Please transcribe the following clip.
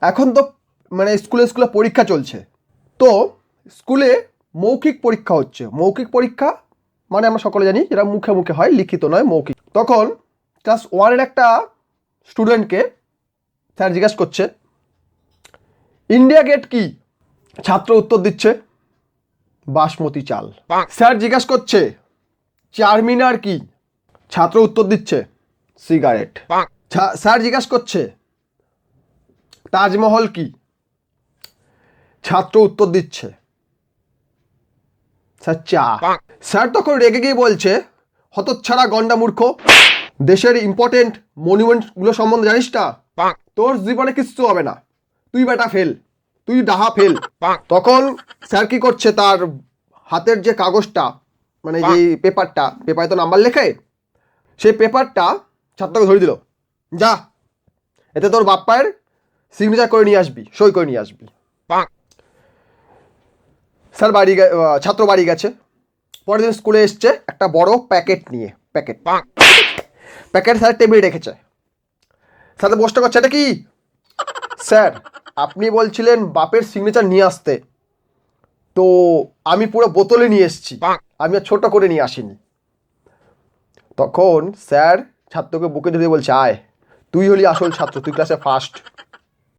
এখন তো মানে স্কুলে স্কুলে পরীক্ষা চলছে। তো স্কুলে মৌখিক পরীক্ষা হচ্ছে। মৌখিক পরীক্ষা মানে আমরা সকলে জানি যেটা মুখে মুখে হয় লিখিত নয় মৌখিক। তখন ক্লাস ওয়ানের একটা স্টুডেন্টকে স্যার জিজ্ঞাসা করছে ইন্ডিয়া গেট কি? ছাত্র উত্তর দিচ্ছে বাসমতি চাল। স্যার জিজ্ঞাসা করছে চারমিনার কি? ছাত্র উত্তর দিচ্ছে সিগারেট। ছা- স্যার জিজ্ঞাসা করছে তাজমহল কি? ছাত্র উত্তর দিচ্ছে। স্যার, চা। স্যার তখন রেগে গিয়ে বলছে, হতচ্ছাড়া গন্ডা মূর্খ, দেশের ইম্পর্টেন্ট মনুমেন্টগুলো সম্বন্ধে জানিস না তোর জীবনে কিচ্ছু হবে না। তুই বেটা ফেল, তুই ডাহা ফেল। তখন স্যার কি করছে, তার হাতের যে কাগজটা মানে যে পেপারটা, পেপারে তো নাম্বার লেখে, সেই পেপারটা ছাত্রকে ধরে দিল। যা, এতে তোর বাপ্পায়ের সিগনেচার করে নিয়ে আসবি সই করে নিয়ে আসবি। স্যার বাড়ি ছাত্র বাড়ি গেছে। পরের দিন স্কুলে এসছে একটা বড় প্যাকেট নিয়ে প্যাকেট। প্যাকেট স্যার টেবিলে রেখেছে। স্যার প্রশ্ন করছে এটা কি? স্যার আপনি বলছিলেন বাপের সিগনেচার নিয়ে আসতে। তো আমি পুরো বোতলে নিয়ে এসেছি। আমি আর ছোট করে নিয়ে আসিনি। তখন স্যার ছাত্রকে বুকে ধরে বলছে আয় তুই হলি আসল ছাত্র তুই ক্লাসে ফার্স্ট